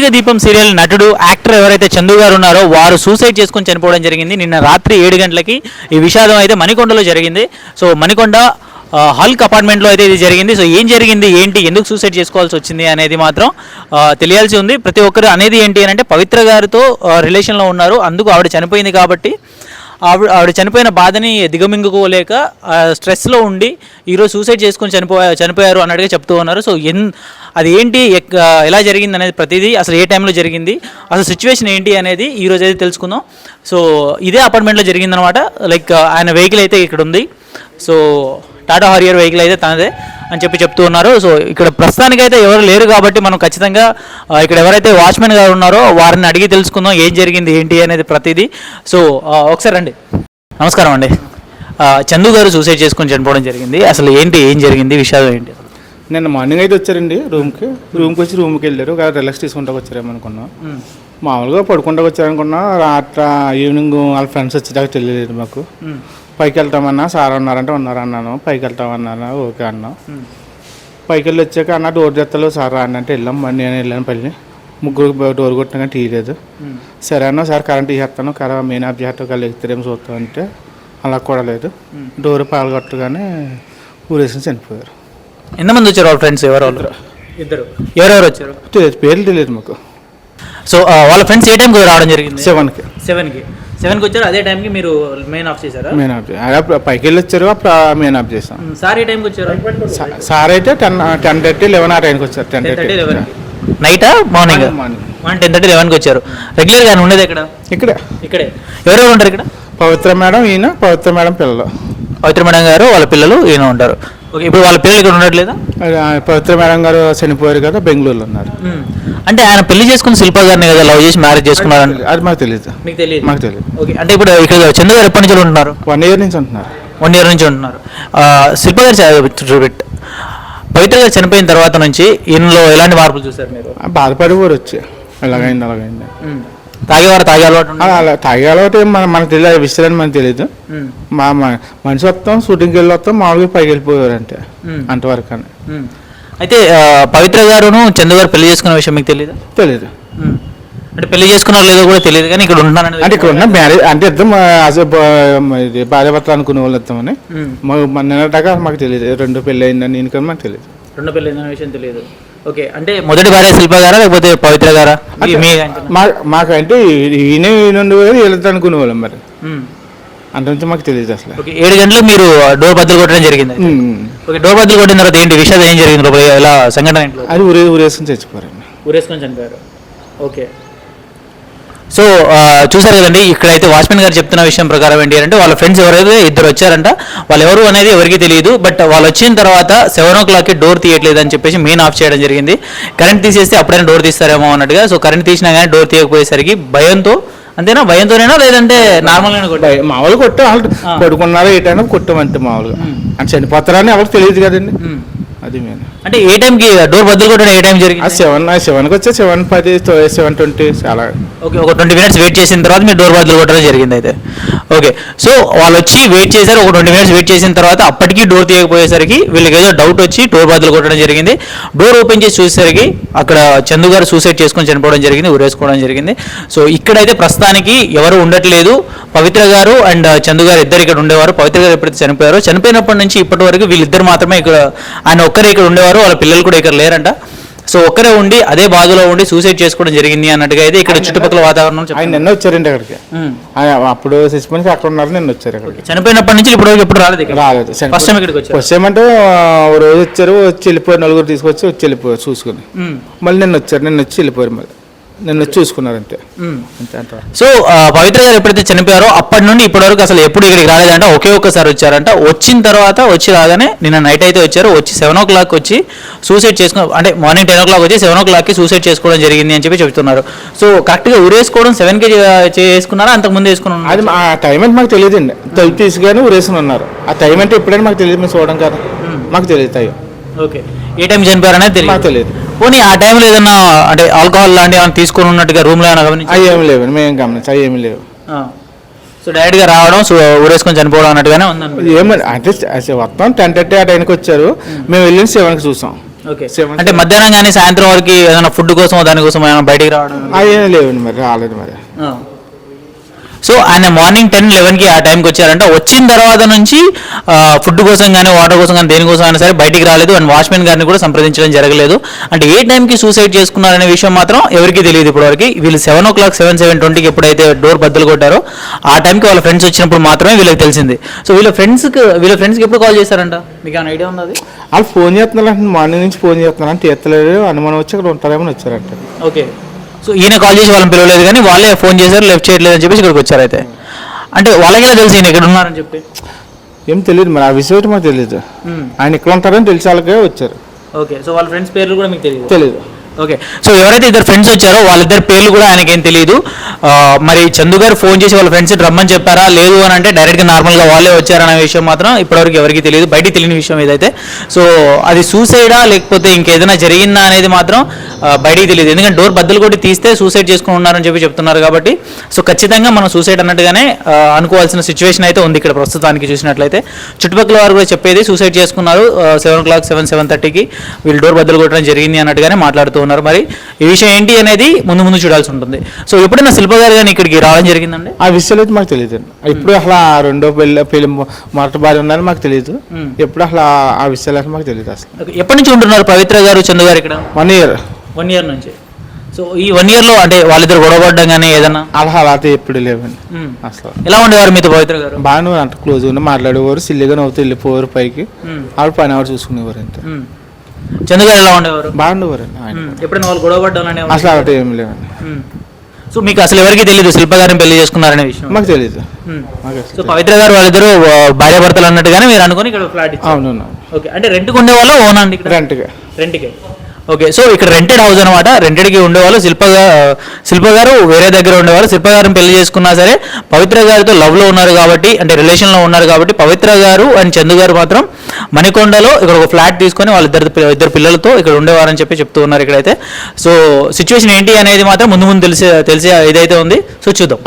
కార్తీక దీపం సీరియల్ నటుడు యాక్టర్ ఎవరైతే చందు గారు ఉన్నారో వారు సూసైడ్ చేసుకొని చనిపోవడం జరిగింది. నిన్న రాత్రి ఏడు గంటలకి ఈ విషాదం అయితే మణికొండలో జరిగింది. సో మణికొండ హల్క్ అపార్ట్మెంట్లో అయితే ఇది జరిగింది. సో ఏం జరిగింది? ఏంటి? ఎందుకు సూసైడ్ చేసుకోవాల్సి వచ్చింది అనేది మాత్రం తెలియాల్సి ఉంది. ప్రతి ఒక్కరు అనేది ఏంటి అని అంటే పవిత్ర గారితో రిలేషన్లో ఉన్నారు. అందుకు ఆవిడ చనిపోయింది కాబట్టి ఆవిడ ఆవిడ చనిపోయిన బాధని దిగమింగుకోలేక స్ట్రెస్లో ఉండి ఈరోజు సూసైడ్ చేసుకొని చనిపోయా చనిపోయారు అన్నట్టుగా చెప్తూ ఉన్నారు. సో ఎన్ అది ఏంటి ఎలా జరిగింది అనేది ప్రతిదీ అసలు ఏ టైంలో జరిగింది అసలు సిచ్యువేషన్ ఏంటి అనేది ఈరోజు అయితే తెలుసుకుందాం. సో ఇదే అపార్ట్మెంట్లో జరిగిందనమాట లైక్ ఆయన వెహికల్ అయితే ఇక్కడ ఉంది సో టాటా హారియర్ వెహికల్ అయితే తనదే. అని చెప్పి చెప్తూ ఉన్నారు. సో ఇక్కడ ప్రస్తుతానికైతే ఎవరు లేరు కాబట్టి మనం ఖచ్చితంగా ఇక్కడ ఎవరైతే వాచ్మెన్ గారు ఉన్నారో వారిని అడిగి తెలుసుకుందాం ఏం జరిగింది ఏంటి అనేది ప్రతిదీ. సో ఒకసారి రండి. నమస్కారం అండి. చందు గారు సూసైడ్ చేసుకొని చనిపోవడం జరిగింది. అసలు ఏంటి ఏం జరిగింది విషయాలు ఏంటి? నిన్న మార్నింగ్ అయితే వచ్చారండి రూమ్కి. రూమ్కి వచ్చి రూమ్కి వెళ్ళారు. రిలాక్స్ తీసుకుంటా వచ్చారేమో అనుకున్నాం మామూలుగా పడుకుంటా వచ్చారనుకున్నా రాత్ర ఈవినింగ్ వాళ్ళ ఫ్రెండ్స్ వచ్చేదాకా తెలియలేదు మాకు. పైకి వెళ్తామన్నా సార్ ఉన్నారంటే ఉన్నారు అన్నాను. పైకి వెళ్తామన్నాను ఓకే అన్నాం. పైకి వెళ్ళి వచ్చాక అన్న డోర్ తెత్తలు సార్ రాండి అంటే వెళ్ళాం. మరి నేను వెళ్ళాను పల్లి ముగ్గురు డోర్ కొట్టినా కానీ తీయలేదు సరే అన్న సార్ కరెంట్ తీసేస్తాను కర మెయిన్ చేస్తాను కలిసి ఎత్తురేమో చూస్తాం అంటే అలా కూడా లేదు. డోర్ పాల్గొట్టగానే ఊరేసి చనిపోయారు. ఎంతమంది వచ్చారు వాళ్ళ ఫ్రెండ్స్? ఎవరు ఇద్దరు. ఎవరెవరు వచ్చారు? తెలియదు పేర్లు తెలియదు మాకు. సో వాళ్ళ ఫ్రెండ్స్ ఏ టైంకి రావడం జరిగింది? సెవెన్కి. సెవెన్కి. సెవెన్కి వచ్చారు అదే టైంకి మీరు మెయిన్ ఆఫ్ చేశారా? మెయిన్ ఆఫ్ అప్పుడు పైకి వెళ్ళి వచ్చారు అప్పుడు మెయిన్ ఆఫ్ చేసాం మ్, సార్ ఏ టైంకి వచ్చారు? సార్ అయితే టెన్ టెన్ థర్టీ లెవెన్ ఆ టైంకి వచ్చారు టెన్ థర్టీ. లెవెన్ నైటా మార్నింగ్ మార్నింగ్ టెన్ థర్టీ లెవెన్కి వచ్చారు. రెగ్యులర్గా ఆయన ఉండేది ఎక్కడ? ఇక్కడ. ఇక్కడే. ఎవరెవరు ఉంటారు ఇక్కడ? పవిత్ర మేడం ఈయన పవిత్ర మేడం పిల్లలు. పవిత్ర మేడం గారు వాళ్ళ పిల్లలు ఈయన ఉంటారు. ఓకే ఇప్పుడు వాళ్ళ పిల్లలు ఇక్కడ ఉండట్లేదా? పవిత్ర మేడం గారు చనిపోయారు కదా బెంగళూరులో ఉన్నారు. అంటే ఆయన పెళ్ళి చేసుకున్న శిల్ప గారిని కదా లవ్ చేసి మ్యారేజ్ చేసుకున్నారని. అది మాకు తెలియదు మీకు తెలియదు మాకు తెలియదు ఓకే అంటే ఇప్పుడు ఇక్కడ చందు గారు ఎప్పటి నుంచి ఉంటున్నారు? వన్ ఇయర్ నుంచి ఉంటున్నారు. వన్ ఇయర్ నుంచి ఉంటున్నారు. శిల్ప గారు గారు చనిపోయిన తర్వాత నుంచి ఈయనలో ఎలాంటి మార్పులు చూసారు మీరు? ఆ, బాధపడిపోరు వచ్చి. అలాగైంది అలాగైంది తాగేవారు తాగే అలవాటు? అలా తాగే అలవాటు ఏం మన మనకు తెలియదు విషయాన్ని మనకు తెలియదు మ్. మనిషి వస్తాం షూటింగ్కి వెళ్ళి వస్తాం మామూలుగా పైకి వెళ్ళిపోయారు అంటే. అంతవరకు అని. అయితే పవిత్ర గారును చందు గారు పెళ్ళి చేసుకున్న విషయం మీకు తెలియదు తెలియదు అంటే పెళ్ళి చేసుకున్నారో లేదో కూడా తెలియదు కానీ ఇక్కడ ఉంటున్నారని అంటే ఇక్కడ ఉన్న మ్యారేజ్ అంటే ఇద్దరం అసలు ఇది భార్య భర్తలు అనుకునే వాళ్ళు ఇద్దామని మన నిన్నటాక మాకు తెలియదు రెండు పెళ్ళి అయిందని నేను మాకు తెలియదు రెండో పెళ్ళి అయిందన్న విషయం తెలియదు ఓకే అంటే మొదటి భార్య శిల్ప గారా లేకపోతే పవిత్ర గారా? మాకంటే ఈయన ఈయన వీళ్ళతో అనుకునే వాళ్ళం మరి. మ్. అంతకుమించి మాకు తెలియదు అసలు. ఓకే ఏడు గంటలకు మీరు డోర్ బద్దలు కొట్టడం జరిగింది. ఓకే డోర్ బద్దలు కొట్టిన తర్వాత ఏంటి విషయాలు ఏం జరిగింది లోపల? ఎలా సంఘటన ఏంటి అది ఊరే ఊరేసుకుని చచ్చిపోరండి ఊరేసుకొని చనిపోయారు. ఓకే. సో చూసారు కదండి ఇక్కడైతే వాచ్మెన్ గారు చెప్తున్న విషయం ప్రకారం ఏంటి అంటే వాళ్ళ ఫ్రెండ్స్ ఎవరైతే ఇద్దరు వచ్చారంట వాళ్ళు ఎవరు అనేది ఎవరికి తెలియదు బట్ వాళ్ళు వచ్చిన తర్వాత సెవెన్ ఓ క్లాక్కి డోర్ తీయట్లేదు అని చెప్పేసి మెయిన్ ఆఫ్ చేయడం జరిగింది. కరెంట్ తీసేస్తే అప్పుడైనా డోర్ తీస్తారేమో అన్నట్టుగా సో కరెంట్ తీసినా కానీ డోర్ తీయకపోయేసరికి భయంతో అంతేనా? భయంతోనేనా లేదంటే బయ- మామూలుగా కొట్టాం వాళ్ళు పడుకున్నారా ఏటైనా కొట్టామంటే మామూలుగా. అంటే చనిపోతారని ఎవరికి తెలియదు కదండి. అది మెయిన్ అంటే ఏ టైంకి డోర్ బద్దలు కొట్టడం ఏ టైం జరిగింది? సెవెన్ సెవెన్కి వచ్చే సెవెన్ పది సెవెన్ ట్వంటీ చాలా ఓకే ఒక ట్వంటీ మినిట్స్ వెయిట్ చేసిన తర్వాత మీరు డోర్ బద్దలు కొట్టడం జరిగింది అయితే. ఓకే సో వాళ్ళు వచ్చి వెయిట్ చేశారు ఒక ట్వంటీ మినిట్స్ వెయిట్ చేసిన తర్వాత అప్పటికీ డోర్ తీయకపోయేసరికి వీళ్ళకి ఏదో డౌట్ వచ్చి డోర్ బద్దలు కొట్టడం జరిగింది. డోర్ ఓపెన్ చేసి చూసేసరికి అక్కడ చందు గారు సూసైడ్ చేసుకొని చనిపోవడం జరిగింది ఊరేసుకోవడం జరిగింది. సో ఇక్కడైతే ప్రస్తుతానికి ఎవరు ఉండట్లేదు. పవిత్ర గారు అండ్ చందు గారు ఇద్దరు ఇక్కడ ఉండేవారు. పవిత్ర గారు ఎప్పుడైతే చనిపోయారో చనిపోయినప్పటి నుంచి ఇప్పటి వరకు వీళ్ళిద్దరు మాత్రమే ఇక్కడ ఆయన ఒక్కరే ఇక్కడ ఉండేవారు వాళ్ళ పిల్లలు కూడా ఇక్కడ లేరంట. సో ఒక్కరే ఉండి అదే బాధలో ఉండి సూసైడ్ చేసుకోవడం జరిగింది అన్నట్టుగా అయితే ఇక్కడ చుట్టుపక్కల వాతావరణం ఆయన. నిన్న వచ్చారండి అక్కడికి. ఆయన అప్పుడు చచ్చిపోయి అక్కడ ఉన్నారు నిన్న వచ్చారు అక్కడికి. చనిపోయినప్పటి నుంచి ఇప్పుడు ఎప్పుడు రాలేదు ఇక్కడ? రాలేదు. ఫస్ట్ టైం ఇక్కడికి వచ్చారు. వచ్చామంటే ఓ రోజు వచ్చారు వచ్చి వెళ్ళిపోయారు నలుగురు తీసుకొచ్చి వచ్చి వెళ్ళిపోయారు చూసుకుని. మళ్ళీ నిన్న వచ్చారు నిన్న వచ్చి వెళ్ళిపోయారు మళ్ళీ. నిన్న వచ్చి చూసుకున్నారు అంతే ఉమ్. అంతే. అంత సో ఆ, పవిత్ర గారు ఎప్పుడైతే చనిపోయారో అప్పటి నుండి ఇప్పటి వరకు అసలు ఎప్పుడు ఇక్కడికి రాలేదంట ఒకే ఒక్కసారి వచ్చారంట. వచ్చిన తర్వాత వచ్చి రాగానే నిన్న నైట్ అయితే వచ్చారు వచ్చి సెవెన్ ఓ క్లాక్ వచ్చి సూసైడ్ చేసుకున్న అంటే మార్నింగ్ టెన్ ఓ క్లాక్ వచ్చి సెవెన్ ఓ క్లాక్కి సూసైడ్ చేసుకోవడం జరిగింది అని చెప్పి చెప్తున్నారు సో కరెక్ట్గా ఉరేసుకోవడం సెవెన్కి చేసుకున్నారా? అంతకుముందు వేసుకున్నారు అది మా- ఆ టైం అంటే మాకు తెలియదండి. తలుపు తీసుకొని ఊరేసుకుని ఉన్నారు. ఆ టైం అంటే ఎప్పుడైనా మాకు తెలియదు మేము చూడడం కదా. మాకు తెలియదు టైం ఓకే. ఏ టైం చనిపోయారనేది మాకు తెలియదు. తెలియదు. పోనీ ఆ టైంలో ఏదన్నా అంటే ఆల్కహాల్ లాంటివి ఏమైనా తీసుకొని ఉన్నట్టుగా రూమ్లో ఏమైనా గమనించి అవి ఏమి లేవు మేము గమనించి అవి ఏమి లేవు. సో డైరెక్ట్గా రావడం సో ఊరేసుకొని చనిపోవడం అన్నట్టుగానే ఉందండి ఏమని అంటే అసలు మొత్తం టెన్ థర్టీ ఆ టైంకి వచ్చారు. మేము. వెళ్ళిన సెవెన్కి చూసాం. ఓకే. Seven- అంటే మధ్యాహ్నం కానీ సాయంత్రం వరకు ఏదైనా ఫుడ్ కోసం దానికోసం ఏమైనా బయటికి రావడం? అవేం లేవండి మరి రాలేదు మరి. సో ఆయన మార్నింగ్ టెన్ లెవెన్కి ఆ టైంకి వచ్చారంట. వచ్చిన తర్వాత నుంచి ఫుడ్ కోసం కానీ వాటర్ కోసం కానీ దేనికోసం అయినా సరే బయటికి రాలేదు. అండ్ వాచ్మెన్ గారిని కూడా సంప్రదించడం జరగలేదు. అంటే ఏ టైంకి సూసైడ్ చేసుకున్నారనే విషయం మాత్రం ఎవరికి తెలియదు ఇప్పటివరకు. వీళ్ళు seven o'clock seven seven ట్వంటీకి ఎప్పుడైతే డోర్ బద్దలు కొట్టారో ఆ టైంకి వాళ్ళ ఫ్రెండ్స్ వచ్చినప్పుడు మాత్రమే వీళ్ళకి తెలిసింది. సో వీళ్ళ ఫ్రెండ్స్కి వీళ్ళ ఫ్రెండ్స్కి ఎప్పుడు కాల్ చేశారంట? మీకు ఏమైనా ఐడియా ఉంది అది? వాళ్ళు ఫోన్ చేస్తున్నారు మార్నింగ్ నుంచి ఫోన్ చేస్తున్నారు అంటే ఎత్తలేదు అనుమానం వచ్చి అక్కడ ఉంటారేమో అని వచ్చారంట. ఓకే. సో ఈయన కాల్ చేసి వాళ్ళని పిలవలేదు కానీ వాళ్ళే ఫోన్ చేశారు లెఫ్ట్ చేయట్లేదు అని చెప్పేసి ఇక్కడికి వచ్చారు అయితే. అంటే వాళ్ళకే తెలుసు ఈయన ఇక్కడ ఉన్నారని చెప్పి? ఏం తెలియదు మరి ఆ విషయం మాకు తెలియదు ఆయన ఇక్కడ ఉంటారని తెలిసి వాళ్ళకే వచ్చారు. ఓకే సో వాళ్ళ ఫ్రెండ్స్ పేర్లు కూడా మీకు తెలియదు తెలియదు ఓకే సో ఎవరైతే ఇద్దరు ఫ్రెండ్స్ వచ్చారో వాళ్ళిద్దరు పేర్లు కూడా ఆయనకేం తెలియదు మరి చందు గారు ఫోన్ చేసి వాళ్ళ ఫ్రెండ్స్ రమ్మని చెప్పారా? లేదు అని అంటే డైరెక్ట్గా నార్మల్గా వాళ్ళే వచ్చారనే విషయం మాత్రం ఇప్పటివరకు ఎవరికి తెలియదు బయటికి తెలియని విషయం ఏదైతే. సో అది సూసైడా లేకపోతే ఇంకేదైనా జరిగిందా అనేది మాత్రం బయటికి తెలియదు ఎందుకంటే డోర్ బద్దలు కొట్టి తీస్తే సూసైడ్ చేసుకుని ఉన్నారని చెప్పి చెప్తున్నారు కాబట్టి సో ఖచ్చితంగా మనం సూసైడ్ అన్నట్టుగానే అనుకోవాల్సిన సిచ్యువేషన్ అయితే ఉంది ఇక్కడ ప్రస్తుతానికి చూసినట్లయితే. చుట్టుపక్కల వారు కూడా చెప్పేది సూసైడ్ చేసుకున్నారు seven o'clock seven seven థర్టీకి వీళ్ళు డోర్ బద్దలు కొట్టడం జరిగింది అన్నట్టుగానే మాట్లాడుతూ ఉన్నారు. మరి ఈ విషయం ఏంటి అనేది ముందు ముందు చూడాల్సి ఉంటుంది. సో ఎప్పుడైనా శిల్ప గారు కానీ ఇక్కడికి రావడం జరిగిందండి? ఆ విషయాలు అయితే మాకు తెలియదు ఎప్పుడు అసలు ఆ రెండో పెళ్ళి పెళ్ళి మొదటి భార్య ఉందని మాకు తెలియదు ఎప్పుడు అసలు ఆ- విషయాలు మాకు తెలియదు అసలు. ఎప్పటి నుంచి ఉంటున్నారు పవిత్ర గారు చందు గారు ఇక్కడ? వన్ ఇయర్ వన్ ఇయర్ నుంచి. సో ఈ వన్ ఇయర్లో అంటే వాళ్ళిద్దరు గొడవపడడం కానీ ఏదన్నా? అలా అలా అయితే ఎప్పుడు లేవండి. అసలు. ఎలా ఉండేవారు మీతో పవిత్ర గారు? బాగానే అంత క్లోజ్ ఉండి మాట్లాడేవారు సిల్లిగా నవ్వుతూ వెళ్ళిపోవారు పైకి. ఆవిడ పని ఆవిడ చూసుకునేవారు అంతే. చందు గారు ఎలా ఉండేవారు? మ్మ్. ఎప్పుడైనా వాళ్ళు గొడవపడ్డం అసలు అలా ఏం లేవండి. సో మీకు అసలు ఎవరికి తెలియదు శిల్ప గారిని పెళ్ళి చేసుకున్నారనే విషయం. మాకు తెలియదు. మాకు సో పవిత్ర గారు వాళ్ళిద్దరు భార్య భర్తలు అన్నట్టుగానే మీరు అనుకుని ఇక్కడ ఫ్లాట్ ఇచ్చారు. అవునవును. ఓకే అంటే రెంట్కి ఉండేవాళ్ళు ఓనా అండి రెంట్గా రెంట్కి. ఓకే సో ఇక్కడ రెంటెడ్ హౌస్ అనమాట రెంటెడ్కి ఉండేవాళ్ళు శిల్ప శిల్ప గారు వేరే దగ్గర ఉండేవాళ్ళు. శిల్ప గారిని పెళ్ళి చేసుకున్నా సరే పవిత్ర గారితో లవ్లో ఉన్నారు కాబట్టి అంటే రిలేషన్లో ఉన్నారు కాబట్టి పవిత్ర గారు అండ్ చందు గారు మాత్రం మణికొండలో ఇక్కడ ఒక ఫ్లాట్ తీసుకొని వాళ్ళిద్దరు ఇద్దరు పిల్లలతో ఇక్కడ ఉండేవారని చెప్పి చెప్తూ ఉన్నారు ఇక్కడైతే. సో సిచ్యువేషన్ ఏంటి అనేది మాత్రం ముందు ముందు తెలిసే తెలిసే ఇదైతే ఉంది. సో చూద్దాం.